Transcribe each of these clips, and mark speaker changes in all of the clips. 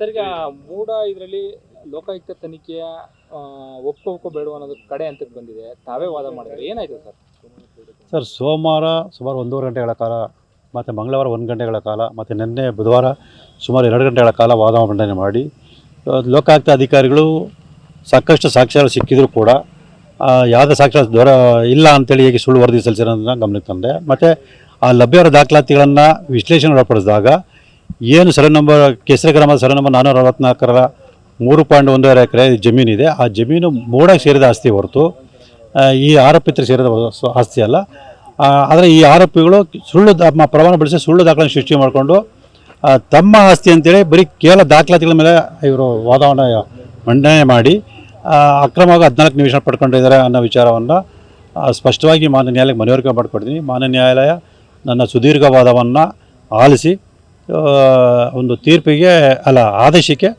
Speaker 1: Sir ಮೂಡ ಇದರಲ್ಲಿ ಲೋಕಾಯುಕ್ತ ತನಿಖೆಯ ಒಪ್ಪೋಕೋ ಬೇಡುವ ಬೇಡ ಅನ್ನೋದು ಕಡೆ ಹಂತಕ್ಕೆ ಬಂದಿದೆ. ತಾವೇ ವಾದ ಮಾಡಿದ್ರೆ. ಏನಾಯ್ತು ಸರ್?
Speaker 2: ಸರ್, ಸೋಮವಾರ ಸುಮಾರು ಒಂದೂವರೆ ಗಂಟೆಗಳ ಕಾಲ, ಮತ್ತು ಮಂಗಳವಾರ ಒಂದು ಗಂಟೆಗಳ ಕಾಲ, ಮತ್ತು ನಿನ್ನೆ ಬುಧವಾರ ಸುಮಾರು ಎರಡು ಗಂಟೆಗಳ ಕಾಲ ವಾದ ಮಂಡನೆ ಮಾಡಿ ಲೋಕಾಯುಕ್ತ ಅಧಿಕಾರಿಗಳು ಸಾಕಷ್ಟು ಸಾಕ್ಷ್ಯಗಳು ಸಿಕ್ಕಿದರೂ ಕೂಡ ಯಾವುದೇ ಸಾಕ್ಷ್ಯ ದೊರ, ಇಲ್ಲ ಅಂತೇಳಿ ಹೇಗೆ ಸುಳ್ಳು ವರದಿ ಸಲ್ಲಿಸಿರೋದನ್ನ ಗಮನಕ್ಕೆ ತಂದೆ. ಮತ್ತು ಆ ಲಭ್ಯರ ದಾಖಲಾತಿಗಳನ್ನು ವಿಶ್ಲೇಷಣೆ ಒಳಪಡಿಸಿದಾಗ ಏನು ಸರ ನಂಬರ್ ಕೇಸರಿ ಗ್ರಾಮದ ಸರ ನಂಬರ್ ನಾನ್ನೂರ ಅರವತ್ನಾಲ್ಕರ ಮೂರು ಪಾಯಿಂಟ್ ಒಂದೂವರೆ ಎಕರೆ ಜಮೀನಿದೆ. ಆ ಜಮೀನು ಮೂಡಕ್ಕೆ ಸೇರಿದ ಆಸ್ತಿ ಹೊರತು ಈ ಆರೋಪಿತರಿಗೆ ಸೇರಿದ ಆಸ್ತಿ ಅಲ್ಲ. ಆದರೆ ಈ ಆರೋಪಿಗಳು ಸುಳ್ಳು ಪ್ರಮಾಣ ಬಳಸಿ ಸುಳ್ಳು ದಾಖಲೆ ಸೃಷ್ಟಿ ಮಾಡಿಕೊಂಡು ತಮ್ಮ ಆಸ್ತಿ ಅಂತೇಳಿ ಬರೀ ಕೇವಲ ದಾಖಲಾತಿಗಳ ಮೇಲೆ ಇವರು ವಾದವನ್ನು ಮಂಡನೆ ಮಾಡಿ ಅಕ್ರಮವಾಗಿ ಹದಿನಾಲ್ಕು ನಿಮಿಷ ಪಡ್ಕೊಂಡಿದ್ದಾರೆ ಅನ್ನೋ ವಿಚಾರವನ್ನು ಸ್ಪಷ್ಟವಾಗಿ ಮಾನ್ಯ ನ್ಯಾಯಾಲಯಕ್ಕೆ ಮನವರಿಕೆ ಮಾಡಿಕೊಡ್ತೀನಿ. ಮಾನ್ಯ ನ್ಯಾಯಾಲಯ ನನ್ನ ಸುದೀರ್ಘ ವಾದವನ್ನು ಆಲಿಸಿ ಒಂದು ತೀರ್ಪಿಗೆ ಅಲ್ಲ ಆದೇಶಕ್ಕೆ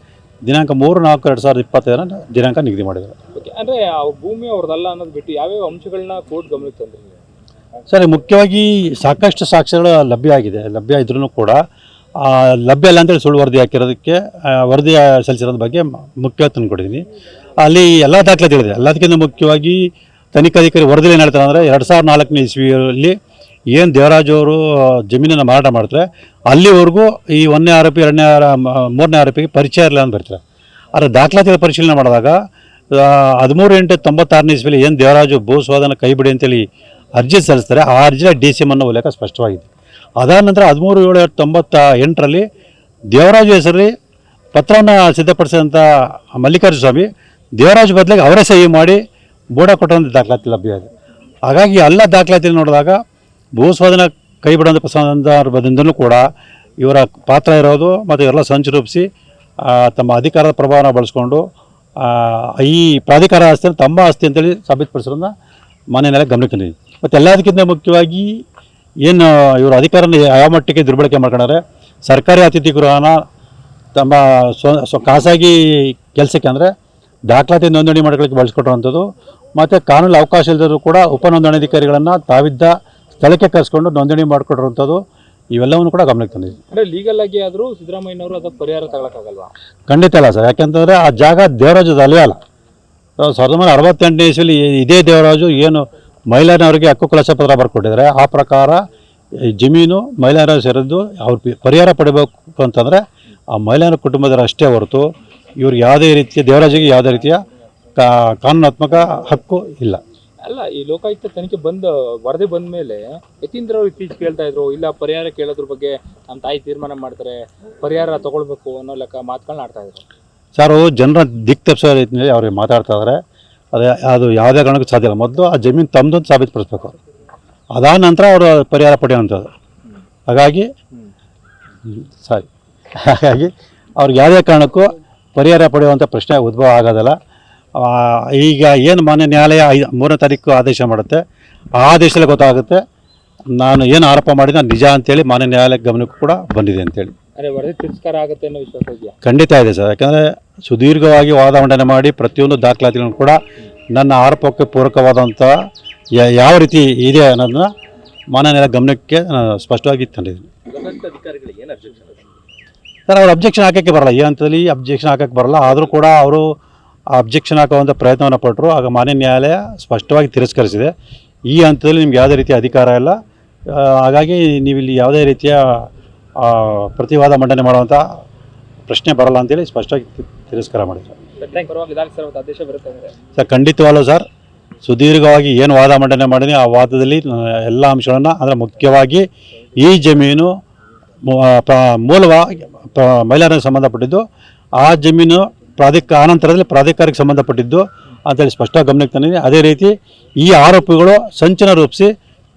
Speaker 2: ದಿನಾಂಕ ಮೂರು ನಾಲ್ಕು ಎರಡು ಸಾವಿರದ ಇಪ್ಪತ್ತೈದರ ದಿನಾಂಕ ನಿಗದಿ ಮಾಡಿದ್ದಾರೆ.
Speaker 1: ಅಂದರೆ ಭೂಮಿ ಅವ್ರದ್ದಲ್ಲ ಅನ್ನೋದು ಬಿಟ್ಟು ಯಾವ್ಯಾವ ಅಂಶಗಳನ್ನ ಕೋರ್ಟ್ ಗಮನಕ್ಕೆ ತಂದ್ರಿ
Speaker 2: ಸರಿ ಮುಖ್ಯವಾಗಿ ಸಾಕಷ್ಟು ಸಾಕ್ಷ್ಯಗಳು ಲಭ್ಯ ಆಗಿದೆ. ಲಭ್ಯ ಇದ್ರೂ ಕೂಡ ಲಭ್ಯ ಇಲ್ಲ ಅಂತೇಳಿ ಸುಳ್ಳು ವರದಿ ಹಾಕಿರೋದಕ್ಕೆ ವರದಿ ಸಲ್ಲಿಸಿರೋದ್ರ ಬಗ್ಗೆ ಮುಖ್ಯ ಮುಖ್ಯವಾಗಿ ತಂದುಕೊಟ್ಟಿದ್ದೀನಿ ಅಲ್ಲಿ ಎಲ್ಲ ದಾಖಲಾತಿಗಳಿದೆ. ಎಲ್ಲದಕ್ಕಿಂತ ಮುಖ್ಯವಾಗಿ ತನಿಖಾಧಿಕಾರಿ ವರದಿಯಲ್ಲಿ ಏನು ಹೇಳ್ತಾರೆ ಅಂದರೆ ಎರಡು ಸಾವಿರದ ನಾಲ್ಕನೇ ಇಸ್ವಿಯಲ್ಲಿ ಏನು ದೇವರಾಜವರು ಜಮೀನನ್ನು ಮಾರಾಟ ಮಾಡ್ತಾರೆ, ಅಲ್ಲಿವರೆಗೂ ಈ ಒಂದನೇ ಆರೋಪಿ, ಎರಡನೇ ಮೂರನೇ ಆರೋಪಿಗೆ ಪರಿಚಯ ಇರಲಿಲ್ಲ ಅಂತ ಬರ್ತಾರೆ. ಆದರೆ ದಾಖಲಾತಿಗಳ ಪರಿಶೀಲನೆ ಮಾಡಿದಾಗ ಹದಿಮೂರು ಎಂಟು ತೊಂಬತ್ತಾರನೇ ಇಸ್ವಿಲಿ ಏನು ದೇವರಾಜು ಭೂ ಸ್ವಾದನ ಕೈಬಿಡಿ ಅಂತೇಳಿ ಅರ್ಜಿ ಸಲ್ಲಿಸ್ತಾರೆ, ಆ ಅರ್ಜಿಯ ಡಿ ಸಿ ಎಂ ಅನ್ನೋ ಉಲ್ಲೇಖ ಸ್ಪಷ್ಟವಾಗಿದೆ. ಅದಾದ ನಂತರ ಹದಿಮೂರು, ಏಳು ತೊಂಬತ್ತ ಎಂಟರಲ್ಲಿ ದೇವರಾಜು ಹೆಸರಲ್ಲಿ ಪತ್ರವನ್ನು ಸಿದ್ಧಪಡಿಸಿದಂಥ ಮಲ್ಲಿಕಾರ್ಜುನ ಸ್ವಾಮಿ, ದೇವರಾಜು ಬದಲಿಗೆ ಅವರೇ ಸಹಿ ಮಾಡಿ ಬೋಡ ಕೊಟ್ಟಂಥ ದಾಖಲಾತಿ ಲಭ್ಯ ಇದೆ. ಹಾಗಾಗಿ ಎಲ್ಲ ದಾಖಲಾತಿ ನೋಡಿದಾಗ ಭೂಸ್ವಾಧೀನ ಕೈ ಬಿಡುವಂಥ ಸಂದರ್ಭದಿಂದಲೂ ಕೂಡ ಇವರ ಪಾತ್ರ ಇರೋದು ಮತ್ತು ಇವರೆಲ್ಲ ಸಂಚು ರೂಪಿಸಿ ತಮ್ಮ ಅಧಿಕಾರದ ಪ್ರಭಾವನ ಬಳಸ್ಕೊಂಡು ಈ ಪ್ರಾಧಿಕಾರ ಆಸ್ತಿಯನ್ನು ತಮ್ಮ ಆಸ್ತಿ ಅಂತೇಳಿ ಸಾಬೀತುಪಡಿಸೋದನ್ನ ಮಾನ್ಯ ನ್ಯಾಯಾಲಯ ಗಮನಕ್ಕೆ ತಂದಿದೆ. ಮತ್ತು ಎಲ್ಲದಕ್ಕಿಂತ ಮುಖ್ಯವಾಗಿ ಏನು ಇವರು ಅಧಿಕಾರನ ಯಾವ ಮಟ್ಟಿಗೆ ದುರ್ಬಳಕೆ ಮಾಡ್ಕೊಂಡಾರೆ, ಸರ್ಕಾರಿ ಅತಿಥಿ ಗೃಹನ ತಮ್ಮ ಸ್ವ ಸ್ವ, ಖಾಸಗಿ ಕೆಲಸಕ್ಕೆ ಅಂದರೆ ದಾಖಲಾತಿ ನೋಂದಣಿ ಮಾಡ್ಕೊಳ್ಳಿಕ್ಕೆ ಬಳಸ್ಕೊಟ್ಟಿರುವಂಥದ್ದು, ಮತ್ತು ಕಾನೂನು ಅವಕಾಶ ಇಲ್ಲದರೂ ಕೂಡ ಉಪ ನೋಂದಣಾಧಿಕಾರಿಗಳನ್ನು ತಾವಿದ್ದ ಸ್ಥಳಕ್ಕೆ ಕರೆಸ್ಕೊಂಡು ನೋಂದಣಿ ಮಾಡಿಕೊಟ್ಟಿರುವಂಥದ್ದು ಇವೆಲ್ಲವನ್ನು ಕೂಡ ಗಮನಕ್ಕೆ ತಂದಿದ್ದೀವಿ
Speaker 1: ಅಂದ್ರೆ ಲೀಗಲ್ ಆಗಿ ಆದ್ರೂ ಸಿದ್ದರಾಮಯ್ಯನವರು ಅದಕ್ಕೆ ಪರಿಹಾರ ತಗೊಳಕ್ಕಾಗಲ್ವಾ?
Speaker 2: ಖಂಡಿತ ಅಲ್ಲ ಸರ್. ಯಾಕೆಂತಂದರೆ ಆ ಜಾಗ ದೇವರಾಜದ ಅಲ್ಲೇ. ಅಲ್ಲ ಸಾವಿರದ ಒಂಬೈನೂರ ಅರವತ್ತೆಂಟನೇ ಇಸ್ವಿಲಿ ಇದೇ ದೇವರಾಜು ಏನು ಮಹಿಳೆಯರವರಿಗೆ ಹಕ್ಕು ಕಲಶ ಪತ್ರ ಬರ್ಕೊಟ್ಟಿದ್ದಾರೆ. ಆ ಪ್ರಕಾರ ಈ ಜಮೀನು ಮಹಿಳೆಯರ ಸೇರಿದ್ದು ಅವ್ರು ಪಿ- ಪರಿಹಾರ ಪಡಿಬೇಕು ಅಂತಂದರೆ ಆ ಮಹಿಳೆಯರ ಕುಟುಂಬದವರು ಅಷ್ಟೇ ಹೊರತು ಇವ್ರಿಗೆ ಯಾವುದೇ ರೀತಿಯ ದೇವರಾಜಿಗೆ ಯಾವುದೇ ರೀತಿಯ ಕಾ ಕಾನೂನಾತ್ಮಕ ಹಕ್ಕು ಇಲ್ಲ.
Speaker 1: ಅಲ್ಲ, ಈ ಲೋಕಾಯುಕ್ತ ತನಿಖೆ ಬಂದ, ವರದಿ ಬಂದ ಮೇಲೆ ಯತೀಂದ್ರ ಅವ್ರು ಇತ್ತೀಚೆಗೆ ಕೇಳ್ತಾ ಇದ್ರು, ಇಲ್ಲ ಪರಿಹಾರ ಕೇಳೋದ್ರ ಬಗ್ಗೆ ನಮ್ಮ ತಾಯಿ ತೀರ್ಮಾನ ಮಾಡ್ತಾರೆ, ಪರಿಹಾರ ತಗೊಳ್ಬೇಕು ಅನ್ನೋ ಲೆಕ್ಕ ಮಾತುಗಳನ್ನ ಆಡ್ತಾ ಇದ್ರು.
Speaker 2: ಸರ್, ಜನರ ದಿಕ್ ತಪ್ಪಿಸೋ ರೀತಿಯಲ್ಲಿ ಅವ್ರಿಗೆ ಮಾತಾಡ್ತಾ ಇದ್ದಾರೆ ಅದೇ, ಅದು ಯಾವುದೇ ಕಾರಣಕ್ಕೂ ಸಾಧ್ಯ ಇಲ್ಲ. ಮೊದಲು ಆ ಜಮೀನು ತಮ್ಮದು ಅಂತ ಸಾಬೀತುಪಡಿಸ್ಬೇಕು. ಅದಾದ ನಂತರ ಅವರು ಪರಿಹಾರ ಪಡೆಯುವಂಥದ್ದು. ಹಾಗಾಗಿ, ಸಾರಿ. ಹಾಗಾಗಿ, ಅವ್ರಿಗೆ ಯಾವುದೇ ಕಾರಣಕ್ಕೂ ಪರಿಹಾರ ಪಡೆಯುವಂಥ ಪ್ರಶ್ನೆ ಉದ್ಭವ ಆಗೋದಿಲ್ಲ. ಈಗ ಏನು ಮಾನ್ಯ ನ್ಯಾಯಾಲಯ ಐದು ಮೂರನೇ ತಾರೀಕು ಆದೇಶ ಮಾಡುತ್ತೆ ಆ ಆದೇಶದಲ್ಲಿ ಗೊತ್ತಾಗುತ್ತೆ ನಾನು ಏನು ಆರೋಪ ಮಾಡಿದ ನಿಜ ಅಂತೇಳಿ ಮಾನ್ಯ ನ್ಯಾಯಾಲಯ ಗಮನಕ್ಕೂ ಕೂಡ ಬಂದಿದೆ ಅಂತೇಳಿ.
Speaker 1: ಆಗುತ್ತೆ ಅನ್ನೋ ವಿಶ್ವಾಸ ಇದೆಯಾ?
Speaker 2: ಖಂಡಿತ ಇದೆ ಸರ್ ಯಾಕಂದರೆ ಸುದೀರ್ಘವಾಗಿ ವಾದ ಮಂಡನೆ ಮಾಡಿ ಪ್ರತಿಯೊಂದು ದಾಖಲಾತಿಗಳನ್ನು ಕೂಡ ನನ್ನ ಆರೋಪಕ್ಕೆ ಪೂರಕವಾದಂಥ ಯಾವ ರೀತಿ ಇದೆ ಅನ್ನೋದನ್ನ ಮಾನ್ಯ ನ್ಯಾಯಾಲಯ ಗಮನಕ್ಕೆ ನಾನು ಸ್ಪಷ್ಟವಾಗಿ ತಂದಿದ್ದೀನಿ ಸರ್ ಅವ್ರು ಅಬ್ಜೆಕ್ಷನ್ ಹಾಕೋಕ್ಕೆ ಬರಲ್ಲ ಈ ಹಂತದಲ್ಲಿ ಅಬ್ಜೆಕ್ಷನ್ ಹಾಕೋಕ್ಕೆ ಬರಲ್ಲ ಆದರೂ ಕೂಡ ಅವರು ಅಬ್ಜೆಕ್ಷನ್ ಹಾಕುವಂಥ ಪ್ರಯತ್ನವನ್ನು ಪಟ್ಟರು ಆಗ ಮಾನ್ಯ ನ್ಯಾಯಾಲಯ ಸ್ಪಷ್ಟವಾಗಿ ತಿರಸ್ಕರಿಸಿದೆ. ಈ ಹಂತದಲ್ಲಿ ನಿಮ್ಗೆ ಯಾವುದೇ ರೀತಿಯ ಅಧಿಕಾರ ಇಲ್ಲ. ಹಾಗಾಗಿ ನೀವು ಇಲ್ಲಿ ಯಾವುದೇ ರೀತಿಯ ಪ್ರತಿವಾದ ಮಂಡನೆ ಮಾಡುವಂಥ ಪ್ರಶ್ನೆ ಬರಲ್ಲ ಅಂತೇಳಿ ಸ್ಪಷ್ಟವಾಗಿ ತಿರಸ್ಕಾರ ಮಾಡಿದ್ರು.
Speaker 1: ಸರ್
Speaker 2: ಖಂಡಿತವಲ್ಲ ಸರ್ ಸುದೀರ್ಘವಾಗಿ ಏನು ವಾದ ಮಂಡನೆ ಮಾಡಿದೆ ಆ ವಾದದಲ್ಲಿ ಎಲ್ಲ ಅಂಶಗಳನ್ನು ಅಂದರೆ ಮುಖ್ಯವಾಗಿ ಈ ಜಮೀನು ಮೂಲವಾಗಿ ಮಹಿಳೆಯರಿಗೆ ಸಂಬಂಧಪಟ್ಟಿದ್ದು ಆ ಜಮೀನು ಪ್ರಾಧಿಕ ಆನಂತರದಲ್ಲಿ ಪ್ರಾಧಿಕಾರಕ್ಕೆ ಸಂಬಂಧಪಟ್ಟಿದ್ದು ಅಂತೇಳಿ ಸ್ಪಷ್ಟ ಗಮನಕ್ಕೆ ತಂದಿದೆ ಅದೇ ರೀತಿ ಈ ಆರೋಪಿಗಳು ಸಂಚನ ರೂಪಿಸಿ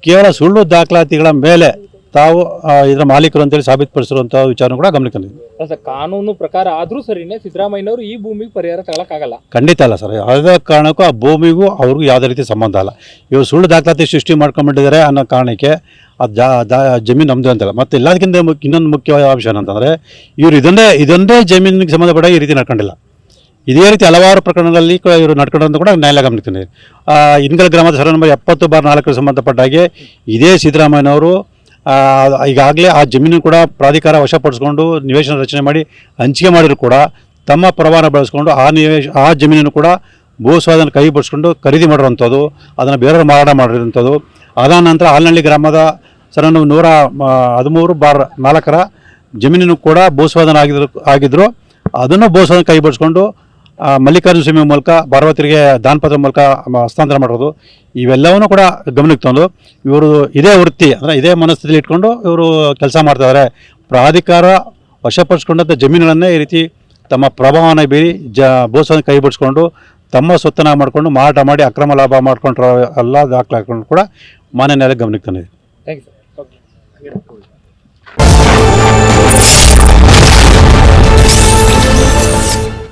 Speaker 2: ಕೇವಲ ಸುಳ್ಳು ದಾಖಲಾತಿಗಳ ಮೇಲೆ ತಾವು ಇದರ ಮಾಲೀಕರು ಅಂತೇಳಿ ಸಾಬೀತುಪಡಿಸಿರುವಂಥ ವಿಚಾರ ಕೂಡ ಗಮನಕ್ಕೆ ತಂದಿದೆ
Speaker 1: ಸರ್ ಕಾನೂನು ಪ್ರಕಾರ ಆದರೂ ಸರಿನೇ ಸಿದ್ದರಾಮಯ್ಯನವರು ಈ ಭೂಮಿಗೆ ಪರಿಹಾರ ತಗೊಳಕ್ಕಾಗಲ್ಲ.
Speaker 2: ಖಂಡಿತ ಅಲ್ಲ ಸರ್ ಯಾವುದೇ ಕಾರಣಕ್ಕೂ ಆ ಭೂಮಿಗೂ ಅವ್ರಿಗೂ ಯಾವುದೇ ರೀತಿ ಸಂಬಂಧ ಅಲ್ಲ. ಇವರು ಸುಳ್ಳು ದಾಖಲಾತಿ ಸೃಷ್ಟಿ ಮಾಡ್ಕೊಂಡ್ಬಿಟ್ಟಿದ್ದಾರೆ ಅನ್ನೋ ಕಾರಣಕ್ಕೆ ಆ ಜಾ ದಾ ಜಮೀನು ನಮ್ಮದು ಅಂತಲ್ಲ. ಮತ್ತು ಎಲ್ಲದಕ್ಕಿಂತ ಮುಖ್ಯ ಇನ್ನೊಂದು ಮುಖ್ಯವಾದ ಅಂಶ ಏನಂತಂದರೆ ಇವರು ಇದನ್ನೇ ಇದೊಂದೇ ಜಮೀನಿಗೆ ಸಂಬಂಧಪಟ್ಟ ಈ ರೀತಿ ನಡ್ಕೊಂಡಿಲ್ಲ. ಇದೇ ರೀತಿ ಹಲವಾರು ಪ್ರಕರಣಗಳಲ್ಲಿ ಕೂಡ ಇವರು ನಡ್ಕೊಂಡಂತ ಕೂಡ ನ್ಯಾಯಾಲಯ ಗಮನಿಸ್ತೀನಿ ಇನ್ಗಲ್ ಗ್ರಾಮದ ಸರ ನಂಬರ್ ಎಪ್ಪತ್ತು ಬಾರ್ ನಾಲ್ಕಕ್ಕೆ ಸಂಬಂಧಪಟ್ಟ ಹಾಗೆ ಇದೇ ಸಿದ್ದರಾಮಯ್ಯನವರು ಈಗಾಗಲೇ ಆ ಜಮೀನು ಕೂಡ ಪ್ರಾಧಿಕಾರ ವಶಪಡಿಸ್ಕೊಂಡು ನಿವೇಶನ ರಚನೆ ಮಾಡಿ ಹಂಚಿಕೆ ಮಾಡಿದ್ರು ಕೂಡ ತಮ್ಮ ಪರವಾನ ಬಳಸ್ಕೊಂಡು ಆ ನಿವೇಶ, ಆ ಜಮೀನನ್ನು ಕೂಡ ಭೂಸ್ವಾಧನ ಕೈ ಬಡಿಸ್ಕೊಂಡು ಖರೀದಿ ಮಾಡಿರೋಂಥದ್ದು ಅದನ್ನು ಬೇರೆಯವರು ಮಾರಾಟ ಮಾಡಿರೋಂಥದ್ದು ಅದಾದ ನಂತರ ಹಾಲನಹಳ್ಳಿ ಗ್ರಾಮದ ಸರ್ ನೂರ ಹದಿಮೂರು ಬಾರ್ ನಾಲ್ಕರ ಜಮೀನಿನೂ ಕೂಡ ಭೂಸ್ವಾಧನ ಆಗಿದ್ರು ಆಗಿದ್ದರು ಅದನ್ನು ಭೂಸ್ವಾಧನ ಕೈ ಬಿಡಿಸ್ಕೊಂಡು ಮಲ್ಲಿಕಾರ್ಜುನ ಸ್ವಾಮಿ ಮೂಲಕ ಭಾರವತರಿಗೆ ದಾನಪತ್ರ ಮೂಲಕ ಹಸ್ತಾಂತರ ಮಾಡೋದು ಇವೆಲ್ಲವನ್ನೂ ಕೂಡ ಗಮನಕ್ಕೆ ತಂದು, ಇವರು ಇದೇ ವೃತ್ತಿ, ಅಂದರೆ ಇದೇ ಮನಸ್ಥಿತಿಯಲ್ಲಿ ಇಟ್ಕೊಂಡು ಇವರು ಕೆಲಸ ಮಾಡ್ತಾಯಿದ್ದಾರೆ ಪ್ರಾಧಿಕಾರ ವಶಪಡಿಸ್ಕೊಂಡಂಥ ಜಮೀನುಗಳನ್ನೇ ಈ ರೀತಿ ತಮ್ಮ ಪ್ರಭಾವನ ಬೀರಿ ಜ ಭೂಸ್ವಾಧನ ಕೈ ಬಿಡಿಸ್ಕೊಂಡು ತಮ್ಮ ಸ್ವತ್ತನ ಮಾಡಿಕೊಂಡು, ಮಾರಾಟ ಮಾಡಿ, ಅಕ್ರಮ ಲಾಭ ಮಾಡ್ಕೊಂಡ್ರ ಎಲ್ಲ ದಾಖಲೆ ಹಾಕೊಂಡು ಕೂಡ ಮಾನ್ಯ ನ್ಯಾಯಾಲಯ ಗಮನಕ್ಕೆ ತಂದಿದೆ.
Speaker 1: Thank you